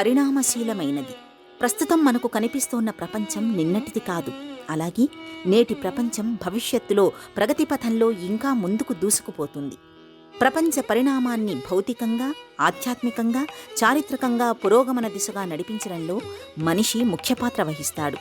పరిణామశీలమైనది. ప్రస్తుతం మనకు కనిపిస్తోన్న ప్రపంచం నిన్నటిది కాదు. అలాగే నేటి ప్రపంచం భవిష్యత్తులో ప్రగతి పథంలో ఇంకా ముందుకు దూసుకుపోతుంది. ప్రపంచ పరిణామాన్ని భౌతికంగా ఆధ్యాత్మికంగా చారిత్రకంగా పురోగమన దిశగా నడిపించడంలో మనిషి ముఖ్య పాత్ర వహిస్తాడు.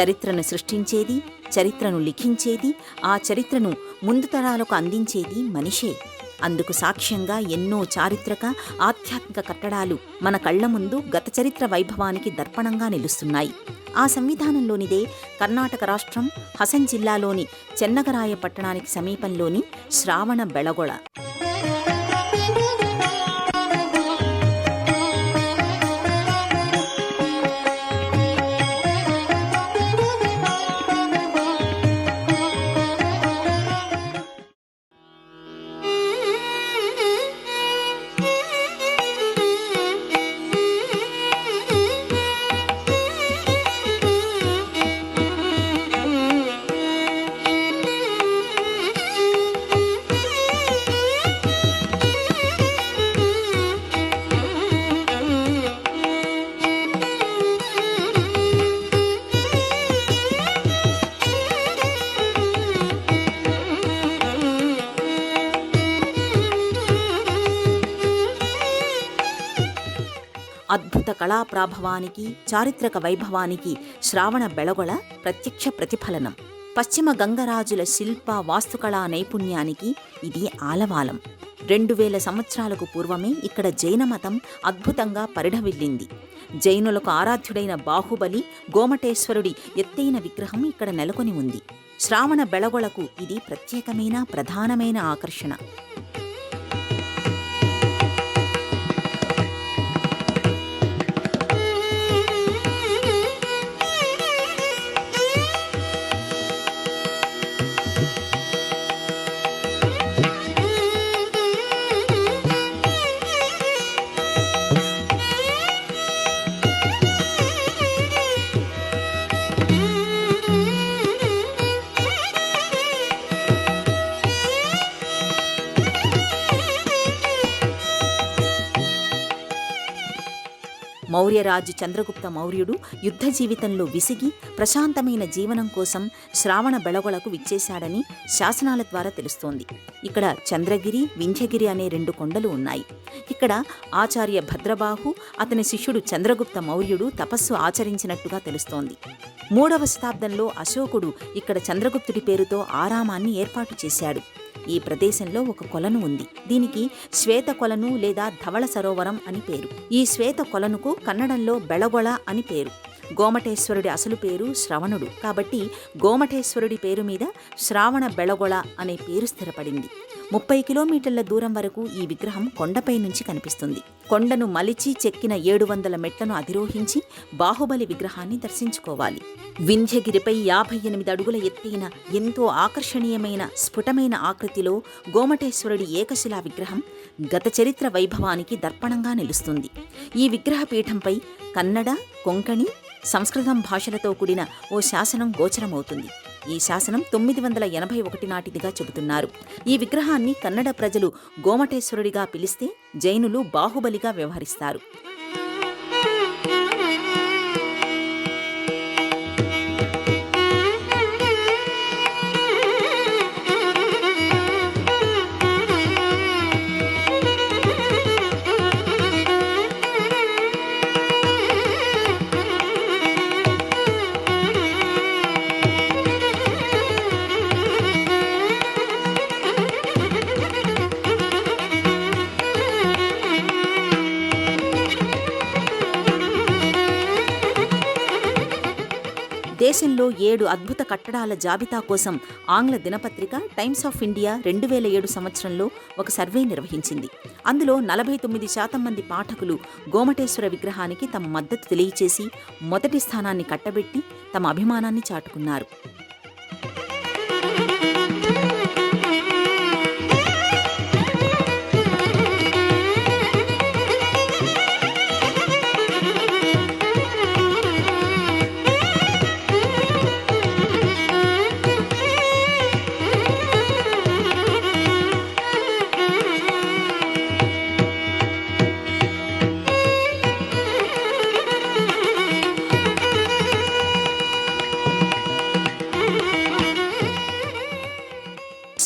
చరిత్రను సృష్టించేది చరిత్రను లిఖించేది ఆ చరిత్రను ముందు తరాలకు అందించేది మనిషే. అందుకు సాక్ష్యంగా ఎన్నో చారిత్రక ఆధ్యాత్మిక కట్టడాలు మన కళ్ళ ముందు గత చరిత్ర వైభవానికి దర్పణంగా నిలుస్తున్నాయి. ఆ సంవిధానంలోనిదే కర్ణాటక రాష్ట్రం హసన్ జిల్లాలోని చెన్నగరాయ పట్టణానికి సమీపంలోని శ్రావణ బెళగొళ. అద్భుత కళాప్రాభవానికి చారిత్రక వైభవానికి శ్రావణ బెళగొళ ప్రత్యక్ష ప్రతిఫలనం. పశ్చిమ గంగరాజుల శిల్ప వాస్తుకళా నైపుణ్యానికి ఇది ఆలవాలం. రెండు వేల సంవత్సరాలకు పూర్వమే ఇక్కడ జైన మతం అద్భుతంగా పరిఢవిల్లింది జైనులకు ఆరాధ్యుడైన బాహుబలి గోమటేశ్వరుడి ఎత్తైన విగ్రహం ఇక్కడ నెలకొని ఉంది. శ్రావణ బెళగొళకు ఇది ప్రత్యేకమైన ప్రధానమైన ఆకర్షణ. మౌర్యరాజు చంద్రగుప్త మౌర్యుడు యుద్ధ జీవితంలో విసిగి ప్రశాంతమైన జీవనం కోసం శ్రావణ బెళగొళకు విచ్చేశాడని శాసనాల ద్వారా తెలుస్తోంది. ఇక్కడ చంద్రగిరి వింధ్యగిరి అనే రెండు కొండలు ఉన్నాయి. ఇక్కడ ఆచార్య భద్రబాహు అతని శిష్యుడు చంద్రగుప్త మౌర్యుడు తపస్సు ఆచరించినట్టుగా తెలుస్తోంది. మూడవ శతాబ్దంలో అశోకుడు ఇక్కడ చంద్రగుప్తుడి పేరుతో ఆరామాన్ని ఏర్పాటు చేశాడు. ఈ ప్రదేశంలో ఒక కొలను ఉంది. దీనికి శ్వేత కొలను లేదా ధవళ సరోవరం అని పేరు. ఈ శ్వేత కొలనుకు కన్నడంలో బెళగొళ అని పేరు. గోమటేశ్వరుడి అసలు పేరు శ్రవణుడు. కాబట్టి గోమటేశ్వరుడి పేరు మీద శ్రావణ బెళగొళ అనే పేరు స్థిరపడింది. ముప్పై కిలోమీటర్ల దూరం వరకు ఈ విగ్రహం కొండపై నుంచి కనిపిస్తుంది. కొండను మలిచి చెక్కిన ఏడు వందల మెట్లను అధిరోహించి బాహుబలి విగ్రహాన్ని దర్శించుకోవాలి. వింధ్యగిరిపై యాభై ఎనిమిది అడుగుల ఎత్తైన ఎంతో ఆకర్షణీయమైన స్ఫుటమైన ఆకృతిలో గోమటేశ్వరుడి ఏకశిలా విగ్రహం గత చరిత్ర వైభవానికి దర్పణంగా నిలుస్తుంది. ఈ విగ్రహ పీఠంపై కన్నడ కొంకణి సంస్కృతం భాషలతో కూడిన ఓ శాసనం గోచరమవుతుంది. ఈ శాసనం తొమ్మిది వందల ఎనభై ఒకటి నాటిదిగా చెబుతున్నారు. ఈ విగ్రహాన్ని కన్నడ ప్రజలు గోమటేశ్వరుడిగా పిలిస్తే జైనులు బాహుబలిగా వ్యవహరిస్తారు. దేశంలో ఏడు అద్భుత కట్టడాల జాబితా కోసం ఆంగ్ల దినపత్రిక టైమ్స్ ఆఫ్ ఇండియా రెండు వేల ఏడు సంవత్సరంలో ఒక సర్వే నిర్వహించింది. అందులో నలభై తొమ్మిది శాతం మంది పాఠకులు గోమటేశ్వర విగ్రహానికి తమ మద్దతు తెలియచేసి మొదటి స్థానాన్ని కట్టబెట్టి తమ అభిమానాన్ని చాటుకున్నారు.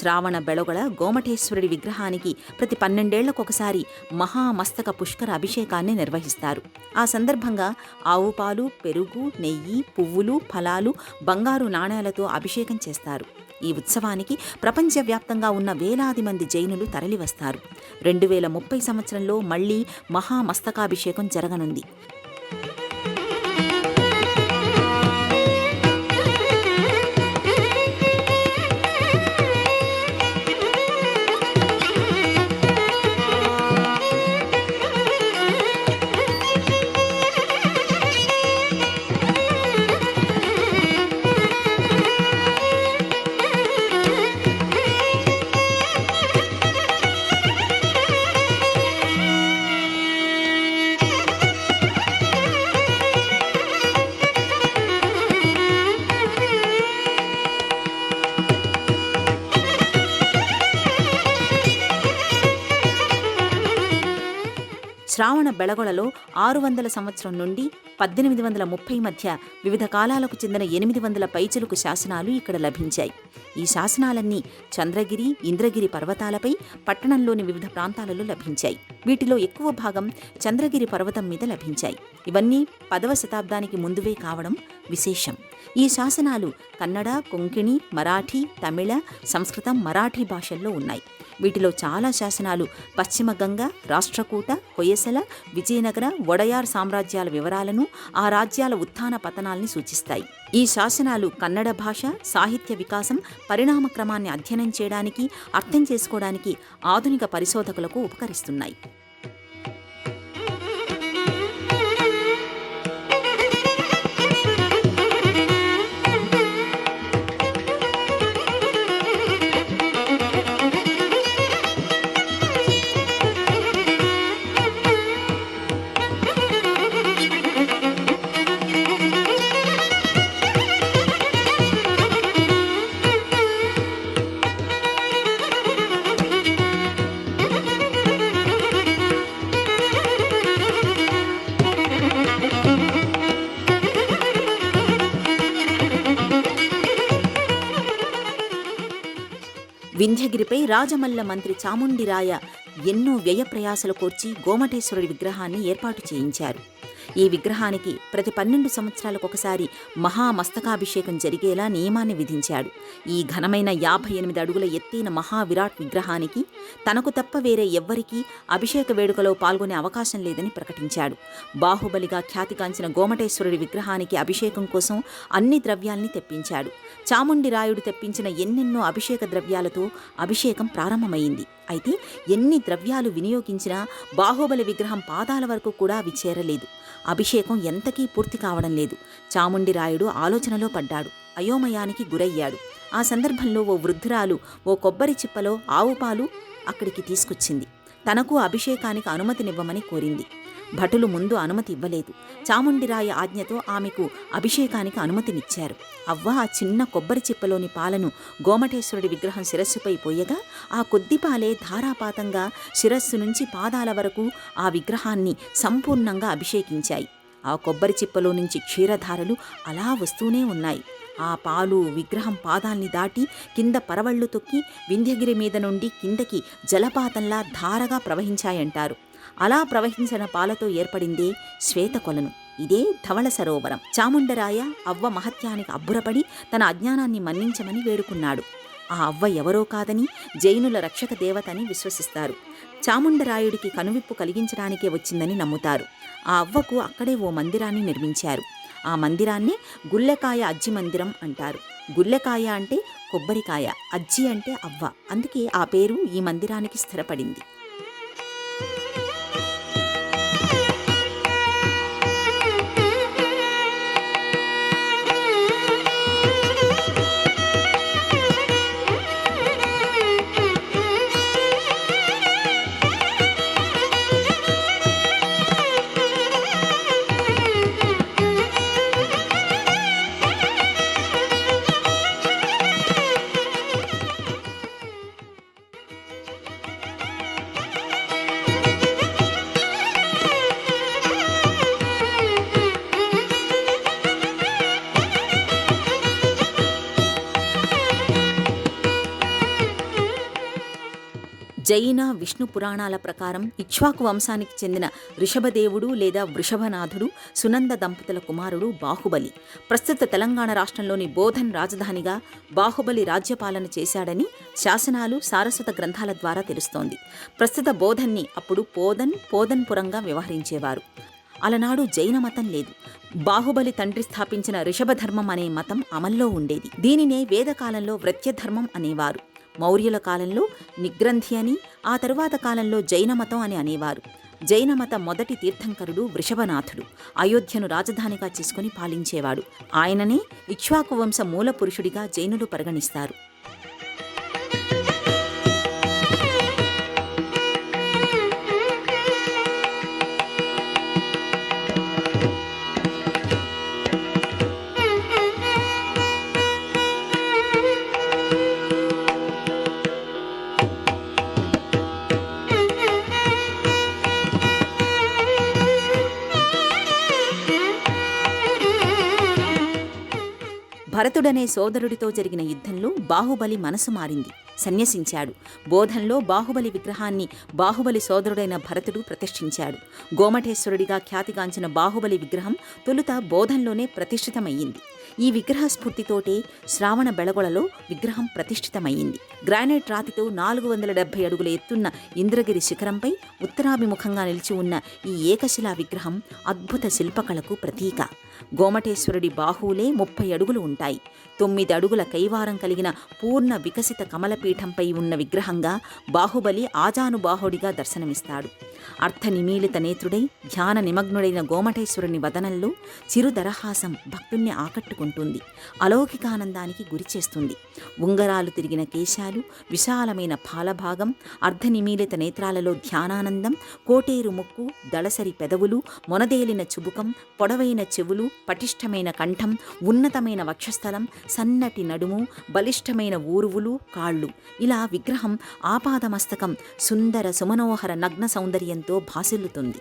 శ్రావణ బెళగొళ గోమటేశ్వరుడి విగ్రహానికి ప్రతి పన్నెండేళ్ళకొకసారి మహామస్తక పుష్కర అభిషేకాన్ని నిర్వహిస్తారు. ఆ సందర్భంగా ఆవు పాలు పెరుగు నెయ్యి పువ్వులు ఫలాలు బంగారు నాణేలతో అభిషేకం చేస్తారు. ఈ ఉత్సవానికి ప్రపంచవ్యాప్తంగా ఉన్న వేలాది మంది జైనులు తరలివస్తారు. రెండు వేల ముప్పై సంవత్సరంలో మళ్ళీ మహామస్తకాభిషేకం జరగనుంది. శ్రావణ ఆరు వందల సంవత్సరం నుండి పద్దెనిమిది వందల ముప్పై మధ్య వివిధ కాలాలకు చెందిన ఎనిమిది వందల పైచులకు శాసనాలు ఇక్కడ లభించాయి. ఈ శాసనాలన్నీ చంద్రగిరి ఇంద్రగిరి పర్వతాలపై పట్టణంలోని వివిధ ప్రాంతాలలో లభించాయి. వీటిలో ఎక్కువ భాగం చంద్రగిరి పర్వతం మీద లభించాయి. ఇవన్నీ పదవ శతాబ్దానికి ముందువే కావడం విశేషం. ఈ శాసనాలు కన్నడ కొంకిణి మరాఠీ తమిళ సంస్కృతం మరాఠీ భాషల్లో ఉన్నాయి. వీటిలో చాలా శాసనాలు పశ్చిమ గంగ రాష్ట్రకూట హొయసల విజయనగర వడయార్ సామ్రాజ్యాల వివరాలను ఆ రాజ్యాల ఉత్థాన పతనాల్ని సూచిస్తాయి. ఈ శాసనాలు కన్నడ భాష సాహిత్య వికాసం పరిణామ క్రమాన్ని అధ్యయనం చేయడానికి అర్థం చేసుకోవడానికి ఆధునిక పరిశోధకులకు ఉపకరిస్తున్నాయి. వింధ్యగిరిపై రాజమల్ల మంత్రి చాముండిరాయ ఎన్నో వ్యయ ప్రయాసలు కోర్చి గోమటేశ్వరుడి విగ్రహాన్ని ఏర్పాటు చేయించారు. ఈ విగ్రహానికి ప్రతి పన్నెండు సంవత్సరాలకొకసారి మహామస్తకాభిషేకం జరిగేలా నియమాన్ని విధించాడు. ఈ ఘనమైన యాభై ఎనిమిది అడుగుల ఎత్తైన మహావిరాట్ విగ్రహానికి తనకు తప్ప వేరే ఎవ్వరికీ అభిషేక వేడుకలో పాల్గొనే అవకాశం లేదని ప్రకటించాడు. బాహుబలిగా ఖ్యాతిగాంచిన గోమటేశ్వరుడి విగ్రహానికి అభిషేకం కోసం అన్ని ద్రవ్యాల్ని తెప్పించాడు. చాముండి రాయుడు తెప్పించిన ఎన్నెన్నో అభిషేక ద్రవ్యాలతో అభిషేకం ప్రారంభమైంది. అయితే ఎన్ని ద్రవ్యాలు వినియోగించినా బాహుబలి విగ్రహం పాదాల వరకు కూడా అవి చేరలేదు అభిషేకం ఎంతకీ పూర్తి కావడం లేదు. చాముండి రాయుడు ఆలోచనలో పడ్డాడు. అయోమయానికి గురయ్యాడు. ఆ సందర్భంలో ఓ వృద్ధురాలు ఓ కొబ్బరి చిప్పలో ఆవుపాలు అక్కడికి తీసుకొచ్చింది. తనకు అభిషేకానికి అనుమతినివ్వమని కోరింది. భటులు ముందు అనుమతి ఇవ్వలేదు. చాముండిరాయ ఆజ్ఞతో ఆమెకు అభిషేకానికి అనుమతినిచ్చారు. అవ్వ ఆ చిన్న కొబ్బరి చిప్పలోని పాలను గోమటేశ్వరుడి విగ్రహం శిరస్సుపై పోయగా ఆ కొద్ది పాలే ధారాపాతంగా శిరస్సు నుంచి పాదాల వరకు ఆ విగ్రహాన్ని సంపూర్ణంగా అభిషేకించాయి. ఆ కొబ్బరి చిప్పలో నుంచి క్షీరధారలు అలా వస్తూనే ఉన్నాయి. ఆ పాలు విగ్రహం పాదాల్ని దాటి కింద పరవళ్ళు తొక్కి వింధ్యగిరి మీద నుండి కిందకి జలపాతంలా ధారగా ప్రవహించాయంటారు. అలా ప్రవహించిన పాలతో ఏర్పడిందే శ్వేతకొలను. ఇదే ధవళ సరోవరం. చాముండరాయ అవ్వ మహత్యానికి అబ్బురపడి తన అజ్ఞానాన్ని మన్నించమని వేడుకున్నాడు. ఆ అవ్వ ఎవరో కాదని జైనుల రక్షక దేవతని విశ్వసిస్తారు. చాముండరాయుడికి కనువిప్పు కలిగించడానికే వచ్చిందని నమ్ముతారు. ఆ అవ్వకు అక్కడే ఓ మందిరాన్ని నిర్మించారు. ఆ మందిరాన్ని గుల్లెకాయ అజ్జి మందిరం అంటారు. గుల్లెకాయ అంటే కొబ్బరికాయ అజ్జి అంటే అవ్వ. అందుకే ఆ పేరు ఈ మందిరానికి స్థిరపడింది. జైన విష్ణు పురాణాల ప్రకారం ఇక్ష్వాకు వంశానికి చెందిన ఋషభదేవుడు లేదా వృషభనాథుడు సునంద దంపతుల కుమారుడు బాహుబలి. ప్రస్తుత తెలంగాణ రాష్ట్రంలోని బోధన్ రాజధానిగా బాహుబలి రాజ్యపాలన చేశాడని శాసనాలు సారస్వత గ్రంథాల ద్వారా తెలుస్తోంది. ప్రస్తుత బోధన్ని అప్పుడు పోదన్ పోదన్పురంగా వ్యవహరించేవారు. అలనాడు జైన మతం లేదు. బాహుబలి తండ్రి స్థాపించిన ఋషభధర్మం అనే మతం అమల్లో ఉండేది. దీనినే వేదకాలంలో వ్రత్యధర్మం అనేవారు. మౌర్యుల కాలంలో నిగ్రంథి అని ఆ తరువాత కాలంలో జైన మతం అని అనేవారు. జైనమత మొదటి తీర్థంకరుడు వృషభనాథుడు. అయోధ్యను రాజధానిగా చేసుకుని పాలించేవాడు. ఆయననే ఇక్ష్వాకు వంశ మూల పురుషుడిగా జైనులు పరిగణిస్తారు. భరతుడనే సోదరుడితో జరిగిన యుద్ధంలో బాహుబలి మనసు మారింది. సన్యసించాడు. బోధంలో బాహుబలి విగ్రహాన్ని బాహుబలి సోదరుడైన భరతుడు ప్రతిష్ఠించాడు. గోమఠేశ్వరుడిగా ఖ్యాతిగాంచిన బాహుబలి విగ్రహం తొలుత బోధంలోనే ప్రతిష్ఠితమయ్యింది. ఈ విగ్రహ స్ఫూర్తితోటే శ్రావణ బెళగొలలో విగ్రహం ప్రతిష్ఠితమయ్యింది. గ్రానైట్ రాతితో నాలుగు వందల డెబ్బై అడుగుల ఎత్తున్న ఇంద్రగిరి శిఖరంపై ఉత్తరాభిముఖంగా నిలిచి ఉన్న ఈ ఏకశిలా విగ్రహం అద్భుత శిల్పకళకు ప్రతీక. గోమటేశ్వరుడి బాహువులే ముప్పై అడుగులు ఉంటాయి. తొమ్మిది అడుగుల కైవారం కలిగిన పూర్ణ వికసిత కమలపీఠంపై ఉన్న విగ్రహంగా బాహుబలి ఆజానుబాహుడిగా దర్శనమిస్తాడు. అర్థనిమీలిత నేత్రుడై ధ్యాన నిమగ్నుడైన గోమటేశ్వరుని వదనంలో చిరుదరహాసం భక్తుణ్ణి ఆకట్టుకుంటుంది. అలౌకికానందానికి గురిచేస్తుంది ఉంగరాలు తిరిగిన కేశాలు విశాలమైన పాలభాగం అర్ధనిమీలిత నేత్రాలలో ధ్యానానందం కోటేరు ముక్కు దళసరి పెదవులు మొనదేలిన చుబుకం పొడవైన చెవులు పటిష్టమైన కంఠం ఉన్నతమైన వక్షస్థలం సన్నటి నడుము బలిష్టమైన ఊరువులు కాళ్ళు. ఇలా విగ్రహం ఆపాదమస్తకం సుందర సుమనోహర నగ్న సౌందర్యంతో భాసిల్లుతుంది.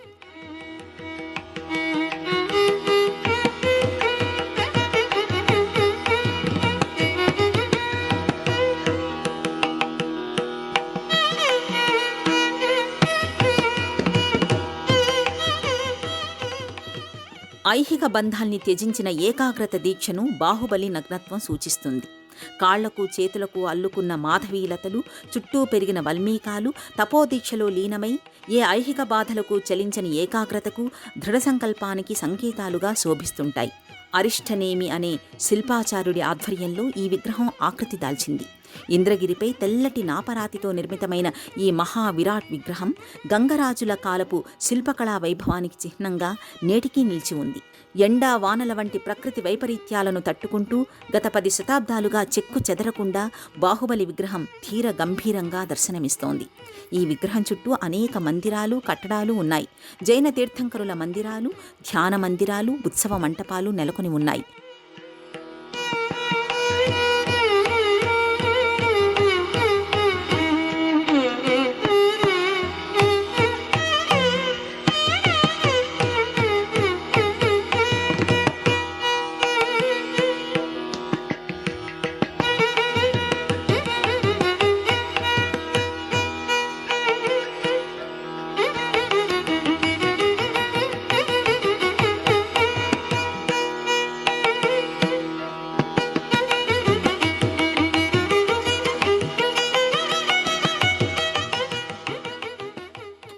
ఐహిక బంధాల్ని త్యజించిన ఏకాగ్రత దీక్షను బాహుబలి నగ్నత్వం సూచిస్తుంది. కాళ్ళకు చేతులకు అల్లుకున్న మాధవీలతలు చుట్టూ పెరిగిన వల్మీకాలు తపోదీక్షలో లీనమై ఏ ఐహిక బాధలకు చలించని ఏకాగ్రతకు దృఢ సంకల్పానికి సంకేతాలుగా శోభిస్తుంటాయి. అరిష్టనేమి అనే శిల్పాచారుడి ఆధ్వర్యంలో ఈ విగ్రహం ఆకృతి దాల్చింది. ఇంద్రగిరిపై తెల్లటి నాపరాతితో నిర్మితమైన ఈ మహా విరాట్ విగ్రహం గంగరాజుల కాలపు శిల్పకళా వైభవానికి చిహ్నంగా నేటికీ నిలిచి ఉంది. ఎండా వానల వంటి ప్రకృతి వైపరీత్యాలను తట్టుకుంటూ గత పది శతాబ్దాలుగా చెక్కు చెదరకుండా బాహుబలి విగ్రహం ధీర గంభీరంగా దర్శనమిస్తోంది. ఈ విగ్రహం చుట్టూ అనేక మందిరాలు కట్టడాలు ఉన్నాయి. జైన తీర్థంకరుల మందిరాలు ధ్యాన మందిరాలు ఉత్సవ మంటపాలు నెలకొని ఉన్నాయి.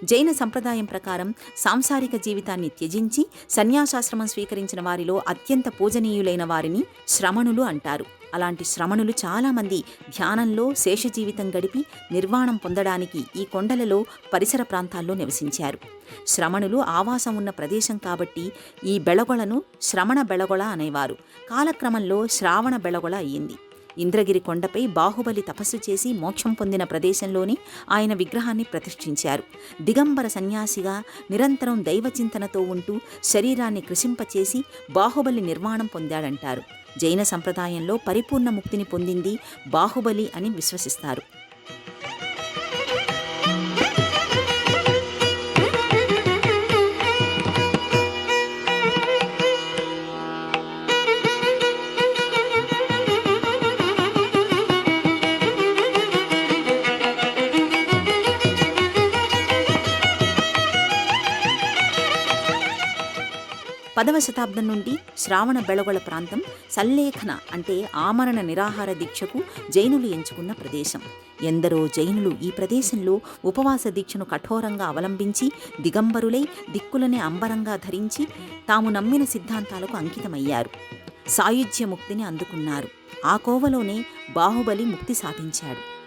జైన సంప్రదాయం ప్రకారం సాంసారిక జీవితాన్ని త్యజించి సన్యాసాశ్రమం స్వీకరించిన వారిలో అత్యంత పూజనీయులైన వారిని శ్రమణులు అంటారు. అలాంటి శ్రమణులు చాలామంది ధ్యానంలో శేష జీవితం గడిపి నిర్వాణం పొందడానికి ఈ కొండలలో పరిసర ప్రాంతాల్లో నివసించారు. శ్రమణులు ఆవాసం ఉన్న ప్రదేశం కాబట్టి ఈ బెళగొళను శ్రమణ బెళగొళ అనేవారు. కాలక్రమంలో శ్రావణ బెళగొళ అయ్యింది ఇంద్రగిరి కొండపై బాహుబలి తపస్సు చేసి మోక్షం పొందిన ప్రదేశంలోనే ఆయన విగ్రహాన్ని ప్రతిష్ఠించారు. దిగంబర సన్యాసిగా నిరంతరం దైవచింతనతో ఉంటూ శరీరాన్ని కృషింపచేసి బాహుబలి నిర్మాణం పొందాడంటారు. జైన సంప్రదాయంలో పరిపూర్ణ ముక్తిని పొందింది బాహుబలి అని విశ్వసిస్తారు. పదవ శతాబ్దం నుండి శ్రావణ బెళగొళ ప్రాంతం సల్లేఖన అంటే ఆమరణ నిరాహార దీక్షకు జైనులు ఎంచుకున్న ప్రదేశం. ఎందరో జైనులు ఈ ప్రదేశంలో ఉపవాస దీక్షను కఠోరంగా అవలంబించి దిగంబరులై దిక్కులనే అంబరంగా ధరించి తాము నమ్మిన సిద్ధాంతాలకు అంకితమయ్యారు. సాయుధ్య ముక్తిని అందుకున్నారు. ఆ కోవలోనే బాహుబలి ముక్తి సాధించాడు.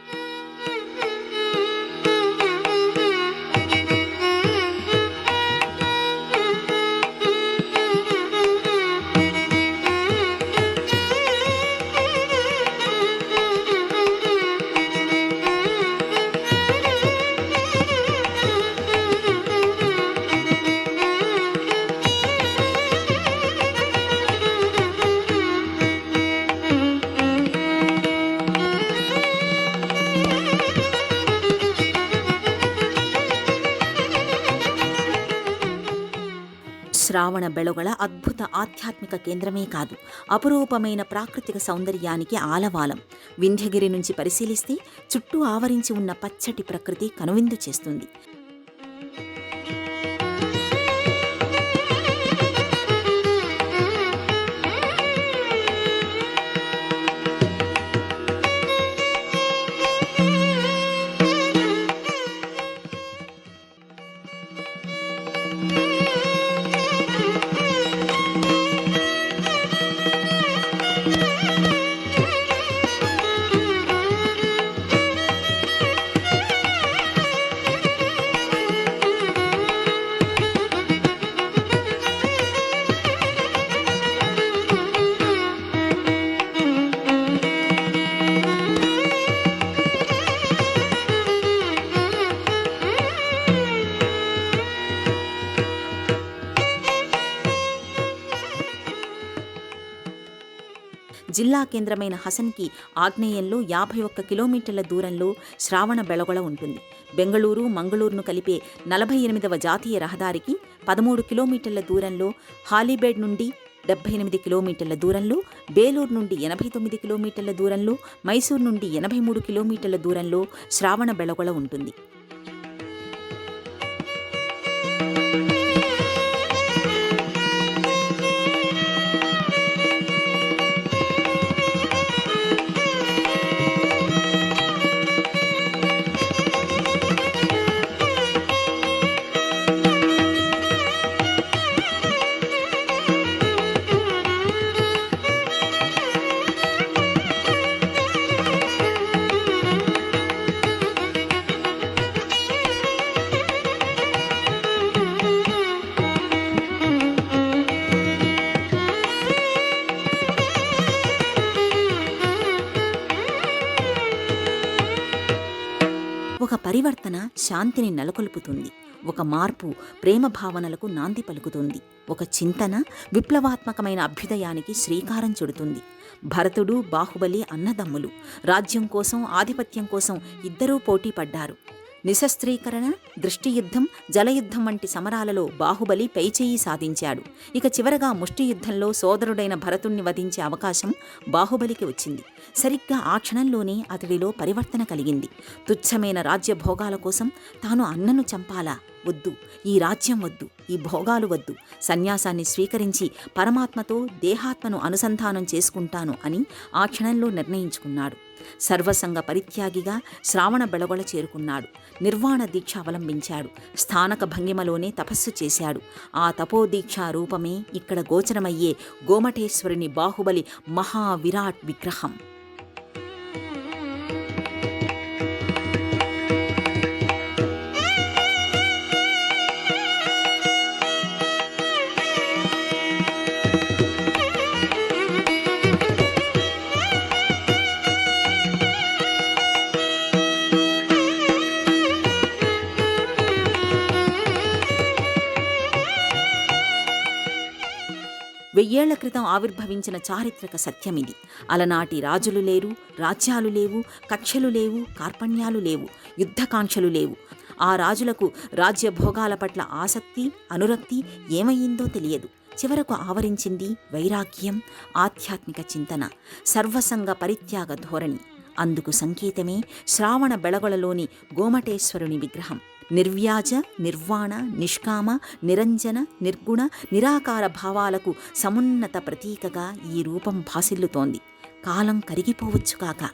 శ్రావణ బెళగొళ అద్భుత ఆధ్యాత్మిక కేంద్రమే కాదు అపురూపమైన ప్రాకృతిక సౌందర్యానికి ఆలవాలం. వింధ్యగిరి నుంచి పరిశీలిస్తే చుట్టూ ఆవరించి ఉన్న పచ్చటి ప్రకృతి కనువిందు చేస్తుంది. జిల్లా కేంద్రమైన హసన్కి ఆగ్నేయంలో యాభై ఒక్క కిలోమీటర్ల దూరంలో శ్రావణ బెళగొళ ఉంటుంది. బెంగళూరు మంగళూరును కలిపే నలభై ఎనిమిదవ జాతీయ రహదారికి పదమూడు కిలోమీటర్ల దూరంలో హాలీబేడ్ నుండి డెబ్బై ఎనిమిది కిలోమీటర్ల దూరంలో బేలూరు నుండి ఎనభై తొమ్మిది కిలోమీటర్ల దూరంలో మైసూరు నుండి ఎనభై మూడు కిలోమీటర్ల దూరంలో శ్రావణ బెళగొళ ఉంటుంది. పరివర్తన శాంతిని నెలకొల్పుతుంది. ఒక మార్పు ప్రేమ భావనలకు నాంది పలుకుతుంది. ఒక చింతన విప్లవాత్మకమైన అభ్యుదయానికి శ్రీకారం చుడుతుంది. భరతుడు బాహుబలి అన్నదమ్ములు. రాజ్యం కోసం ఆధిపత్యం కోసం ఇద్దరూ పోటీ పడ్డారు. నిశస్త్రీకరణ దృష్టియుద్ధం జలయుద్ధం వంటి సమరాలలో బాహుబలి పైచేయి సాధించాడు. ఇక చివరగా ముష్టి యుద్ధంలో సోదరుడైన భరతుణ్ణి వధించే అవకాశం బాహుబలికి వచ్చింది. సరిగ్గా ఆ క్షణంలోనే అతడిలో పరివర్తన కలిగింది. తుచ్చమైన రాజ్య భోగాల కోసం తాను అన్నను చంపాలా? వద్దు. ఈ రాజ్యం వద్దు. ఈ భోగాలు వద్దు. సన్యాసాన్ని స్వీకరించి పరమాత్మతో దేహాత్మను అనుసంధానం చేసుకుంటాను అని ఆ క్షణంలో నిర్ణయించుకున్నాడు. సర్వసంగ పరిత్యాగిగా శ్రావణ బెళగొళ చేరుకున్నాడు. నిర్వాణ దీక్ష అవలంబించాడు. స్థానక భంగిమలోనే తపస్సు చేశాడు. ఆ తపోదీక్షా రూపమే ఇక్కడ గోచరమయ్యే గోమఠేశ్వరుని బాహుబలి మహావిరాట్ విగ్రహం. వెయ్యేళ్ళ క్రితం ఆవిర్భవించిన చారిత్రక సత్యమిది. అలనాటి రాజులు లేరు రాజ్యాలు లేవు కక్షలు లేవు కార్పణ్యాలు లేవు యుద్ధకాంక్షలు లేవు. ఆ రాజులకు రాజ్య భోగాల పట్ల ఆసక్తి అనురక్తి ఏమయ్యిందో తెలియదు. చివరకు ఆవరించింది వైరాగ్యం ఆధ్యాత్మిక చింతన సర్వసంగ పరిత్యాగ ధోరణి. అందుకు సంకేతమే శ్రావణ బెళగొలలోని గోమటేశ్వరుని విగ్రహం. నిర్వ్యాజ నిర్వాణ నిష్కామ నిరంజన నిర్గుణ నిరాకార భావాలకు సమున్నత ప్రతీకగా ఈ రూపం భాసిల్లుతోంది. కాలం కరిగిపోవచ్చు కాక.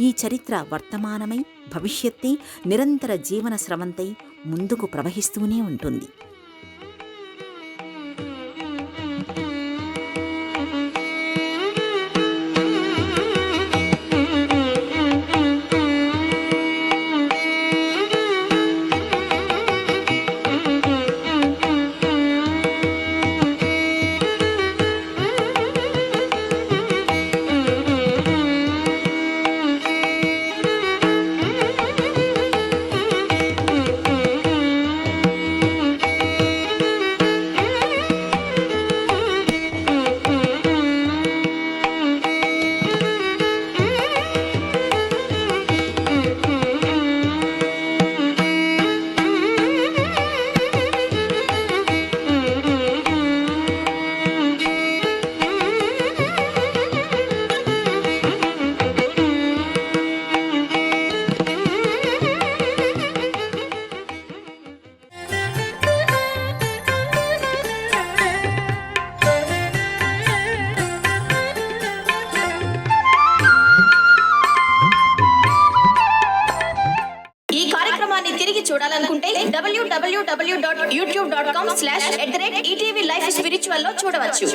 ఈ చరిత్ర వర్తమానమై భవిష్యత్తే నిరంతర జీవన స్రవంతై ముందుకు ప్రవహిస్తూనే ఉంటుంది.